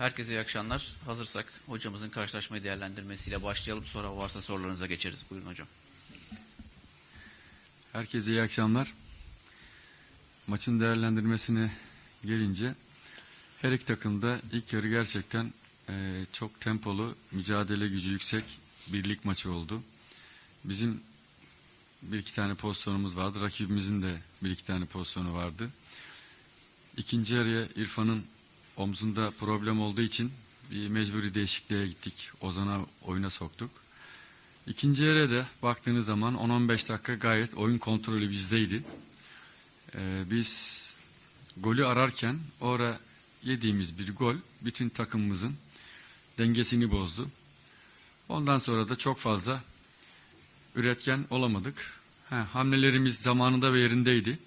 Herkese iyi akşamlar. Hazırsak hocamızın karşılaşmayı değerlendirmesiyle başlayalım. Sonra varsa sorularınıza geçeriz. Buyurun hocam. Herkese iyi akşamlar. Maçın değerlendirmesine gelince her iki takım da ilk yarı gerçekten eee, çok tempolu, mücadele gücü yüksek birlik maçı oldu. Bizim bir iki tane pozisyonumuz vardı. Rakibimizin de bir iki tane pozisyonu vardı. İkinci yarıya İrfan'ın omzunda problem olduğu için bir mecburi değişikliğe gittik. Ozan'a oyuna soktuk. İkinci yere de baktığınız zaman 10-15 dakika gayet oyun kontrolü bizdeydi. Ee, biz golü ararken orada yediğimiz bir gol bütün takımımızın dengesini bozdu. Ondan sonra da çok fazla üretken olamadık. Ha, hamlelerimiz zamanında ve yerindeydi.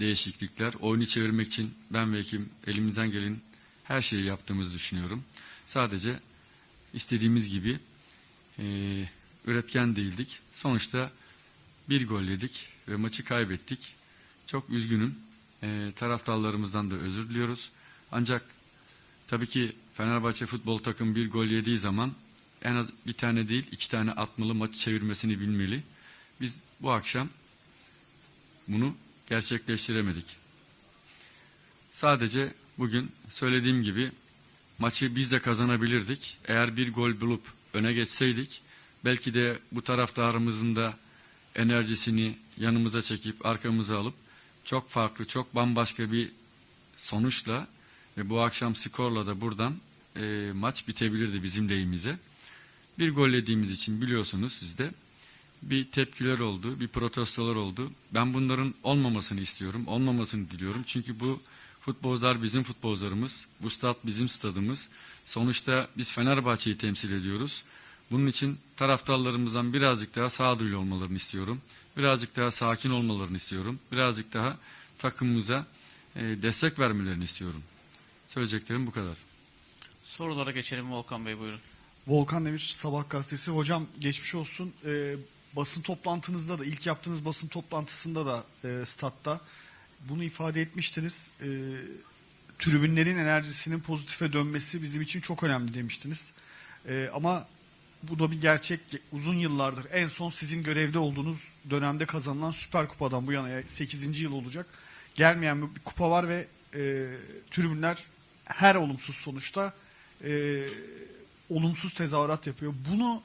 Değişiklikler, oyunu çevirmek için ben ve ekibim elimizden gelen her şeyi yaptığımızı düşünüyorum. Sadece istediğimiz gibi eee, üretken değildik. Sonuçta bir gol yedik ve maçı kaybettik. Çok üzgünüm. Eee, taraftarlarımızdan da özür diliyoruz. Ancak tabii ki Fenerbahçe futbol takımı bir gol yediği zaman en az bir tane değil iki tane atmalı maçı çevirmesini bilmeli. Biz bu akşam bunu gerçekleştiremedik. Sadece bugün söylediğim gibi maçı biz de kazanabilirdik. Eğer bir gol bulup öne geçseydik belki de bu taraftarımızın da enerjisini yanımıza çekip arkamıza alıp çok farklı, çok bambaşka bir sonuçla ve bu akşam skorla da buradan e, maç bitebilirdi bizim lehimize. Bir gol yediğimiz için biliyorsunuz siz de bir tepkiler oldu, bir protestolar oldu. Ben bunların olmamasını istiyorum, olmamasını diliyorum. Çünkü bu futbolcular bizim futbolcularımız, bu stat bizim stadımız. Sonuçta biz Fenerbahçe'yi temsil ediyoruz. Bunun için taraftarlarımızdan birazcık daha sağduyulu olmalarını istiyorum. Birazcık daha sakin olmalarını istiyorum. Birazcık daha takımımıza e, destek vermelerini istiyorum. Söyleyeceklerim bu kadar. Sorulara geçelim Volkan Bey buyurun. Volkan Demir Sabah gazetesi. Hocam geçmiş olsun. Ee, basın toplantınızda da ilk yaptığınız basın toplantısında da e, statta bunu ifade etmiştiniz. Ee, tribünlerin enerjisinin pozitife dönmesi bizim için çok önemli demiştiniz. Ee, ama bu da bir gerçek. Uzun yıllardır en son sizin görevde olduğunuz dönemde kazanılan Süper Kupa'dan bu yana 8. yıl olacak. Gelmeyen bir kupa var ve e, tribünler her olumsuz sonuçta e, olumsuz tezahürat yapıyor. Bunu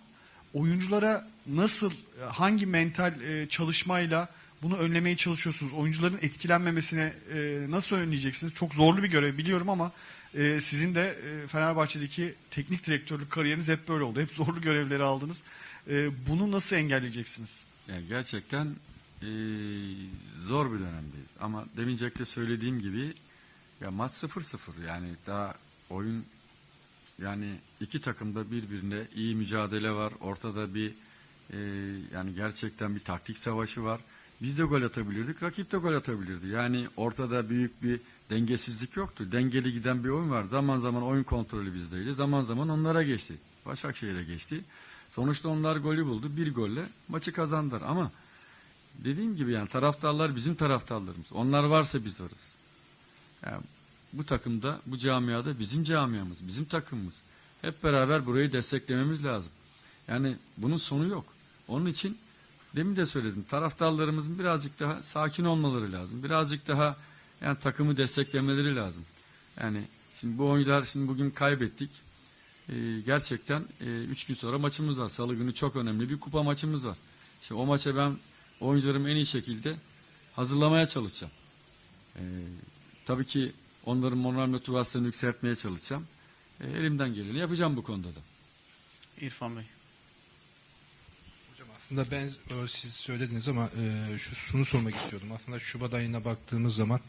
oyunculara nasıl, hangi mental e, çalışmayla bunu önlemeye çalışıyorsunuz? Oyuncuların etkilenmemesine e, nasıl önleyeceksiniz? Çok zorlu bir görev biliyorum ama e, sizin de e, Fenerbahçe'deki teknik direktörlük kariyeriniz hep böyle oldu. Hep zorlu görevleri aldınız. E, bunu nasıl engelleyeceksiniz? Yani gerçekten eee, zor bir dönemdeyiz. Ama demince de söylediğim gibi ya maç 0-0 yani daha oyun yani iki takımda birbirine iyi mücadele var. Ortada bir eee, yani gerçekten bir taktik savaşı var. Biz de gol atabilirdik, rakip de gol atabilirdi. Yani ortada büyük bir dengesizlik yoktu. Dengeli giden bir oyun var. Zaman zaman oyun kontrolü bizdeydi. Zaman zaman onlara geçti. Başakşehir'e geçti. Sonuçta onlar golü buldu. Bir golle maçı kazandılar. Ama dediğim gibi yani taraftarlar bizim taraftarlarımız. Onlar varsa biz varız. Yani bu takımda, bu camiada bizim camiamız, bizim takımımız. Hep beraber burayı desteklememiz lazım. Yani bunun sonu yok. Onun için demin de söyledim. Taraftarlarımızın birazcık daha sakin olmaları lazım. Birazcık daha yani takımı desteklemeleri lazım. Yani şimdi bu oyuncular şimdi bugün kaybettik. Ee, gerçekten 3 gün sonra maçımız var. Salı günü çok önemli bir kupa maçımız var. İşte o maça ben oyuncularımı en iyi şekilde hazırlamaya çalışacağım. Ee, tabii ki onların moral motivasyonunu yükseltmeye çalışacağım. Ee, elimden geleni yapacağım bu konuda da. İrfan Bey. Aslında ben e, siz söylediniz ama e, şu şunu sormak istiyordum. Aslında Şubat ayına baktığımız zaman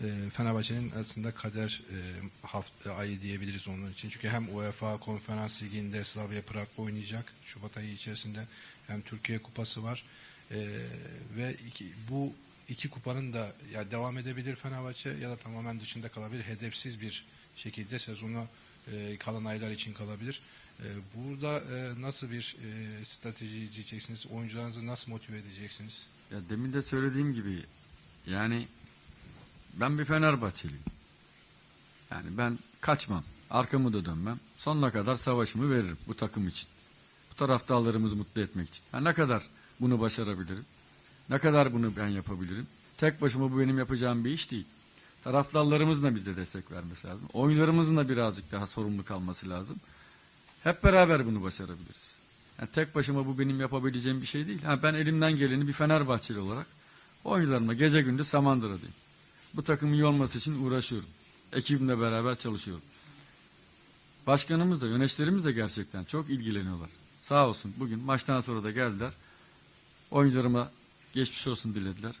e, Fenerbahçe'nin aslında kader e, hafta, ayı diyebiliriz onun için. Çünkü hem UEFA Konferans Ligi'nde Slavia Prag'da oynayacak Şubat ayı içerisinde hem Türkiye Kupası var. E, ve iki, bu iki kupanın da ya devam edebilir Fenerbahçe ya da tamamen dışında kalabilir. Hedefsiz bir şekilde sezona e, kalan aylar için kalabilir. E, burada e, nasıl bir e, strateji izleyeceksiniz? Oyuncularınızı nasıl motive edeceksiniz? Ya demin de söylediğim gibi yani ben bir Fenerbahçeliyim. Yani ben kaçmam. Arkamı da dönmem. Sonuna kadar savaşımı veririm bu takım için. Bu taraftarlarımızı mutlu etmek için. Ha, ne kadar bunu başarabilirim? Ne kadar bunu ben yapabilirim? Tek başıma bu benim yapacağım bir iş değil. Taraftarlarımızın da bizde destek vermesi lazım. Oyuncularımızın da birazcık daha sorumlu kalması lazım. Hep beraber bunu başarabiliriz. Yani tek başıma bu benim yapabileceğim bir şey değil. Ha, ben elimden geleni bir Fenerbahçeli olarak oyuncularıma gece gündüz Samandıra'dayım. Bu takımın iyi olması için uğraşıyorum. Ekibimle beraber çalışıyorum. Başkanımız da yöneticilerimiz de gerçekten çok ilgileniyorlar. Sağ olsun bugün maçtan sonra da geldiler. Oyuncularıma geçmiş olsun dilediler.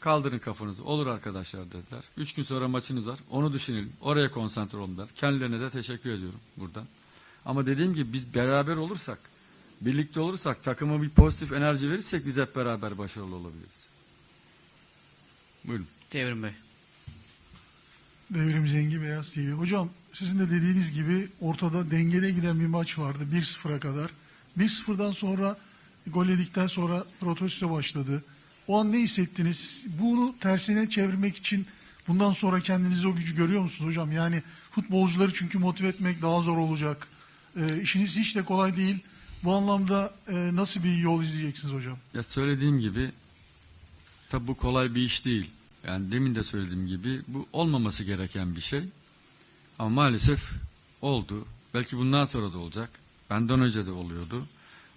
Kaldırın kafanızı olur arkadaşlar dediler. Üç gün sonra maçınız var onu düşünelim. Oraya konsantre olun der. Kendilerine de teşekkür ediyorum buradan. Ama dediğim gibi biz beraber olursak, birlikte olursak, takıma bir pozitif enerji verirsek biz hep beraber başarılı olabiliriz. Buyurun. Devrim Bey. Devrim Zengi Beyaz TV. Hocam sizin de dediğiniz gibi ortada dengede giden bir maç vardı 1-0'a kadar. 1-0'dan sonra gol yedikten sonra protesto başladı. O an ne hissettiniz? Bunu tersine çevirmek için bundan sonra kendinizi o gücü görüyor musunuz hocam? Yani futbolcuları çünkü motive etmek daha zor olacak. Ee, işiniz hiç de kolay değil. Bu anlamda e, nasıl bir yol izleyeceksiniz hocam? Ya söylediğim gibi tabi bu kolay bir iş değil. Yani demin de söylediğim gibi bu olmaması gereken bir şey. Ama maalesef oldu. Belki bundan sonra da olacak. Benden önce de oluyordu.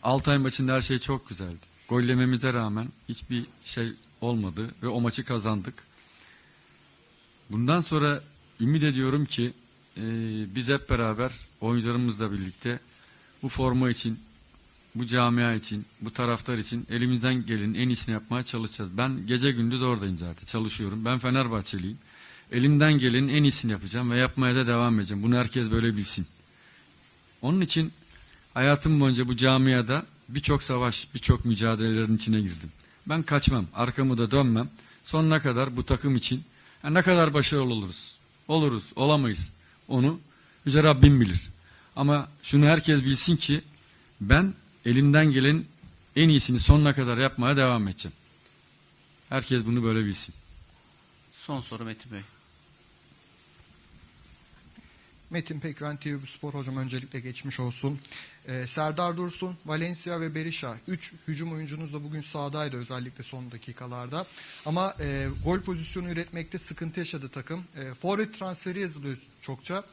Altay maçında her şey çok güzeldi. Gollememize rağmen hiçbir şey olmadı ve o maçı kazandık. Bundan sonra ümit ediyorum ki e, biz hep beraber oyuncularımızla birlikte bu forma için, bu camia için, bu taraftar için elimizden gelenin en iyisini yapmaya çalışacağız. Ben gece gündüz oradayım zaten çalışıyorum. Ben Fenerbahçeliyim. Elimden gelenin en iyisini yapacağım ve yapmaya da devam edeceğim. Bunu herkes böyle bilsin. Onun için hayatım boyunca bu camiada birçok savaş, birçok mücadelelerin içine girdim. Ben kaçmam, arkamı da dönmem. Sonuna kadar bu takım için ya ne kadar başarılı oluruz. Oluruz, olamayız. Onu Yüce Rabbim bilir. Ama şunu herkes bilsin ki ben elimden gelen en iyisini sonuna kadar yapmaya devam edeceğim. Herkes bunu böyle bilsin. Son soru Metin Bey. Metin Pekven TV Spor hocam öncelikle geçmiş olsun. Ee, Serdar Dursun, Valencia ve Berisha 3 hücum oyuncunuz da bugün sahadaydı özellikle son dakikalarda. Ama e, gol pozisyonu üretmekte sıkıntı yaşadı takım. E, forvet transferi yazılıyor çokça.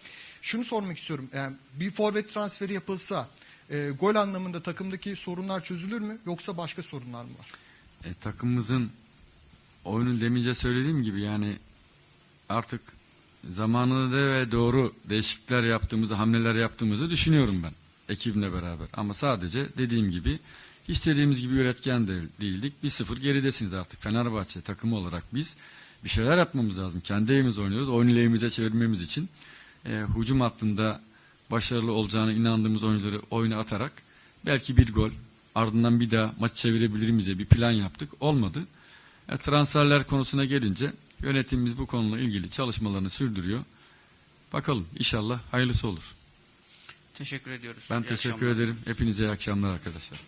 Şunu sormak istiyorum. Yani bir forvet transferi yapılsa e, gol anlamında takımdaki sorunlar çözülür mü yoksa başka sorunlar mı var? E, takımımızın oyunun demince söylediğim gibi yani artık zamanında ve doğru değişiklikler yaptığımızı, hamleler yaptığımızı düşünüyorum ben ekibimle beraber. Ama sadece dediğim gibi istediğimiz gibi üretken de değildik. 1-0 geridesiniz artık Fenerbahçe takımı olarak biz bir şeyler yapmamız lazım. Kendi evimizde oynuyoruz. Oyunu lehimize çevirmemiz için e, hücum hattında başarılı olacağına inandığımız oyuncuları oyuna atarak belki bir gol ardından bir daha maç çevirebilir miyiz diye bir plan yaptık. Olmadı. E, transferler konusuna gelince yönetimimiz bu konuyla ilgili çalışmalarını sürdürüyor. Bakalım inşallah hayırlısı olur. Teşekkür ediyoruz. Ben İyi teşekkür akşamlar. ederim. Hepinize iyi akşamlar arkadaşlar.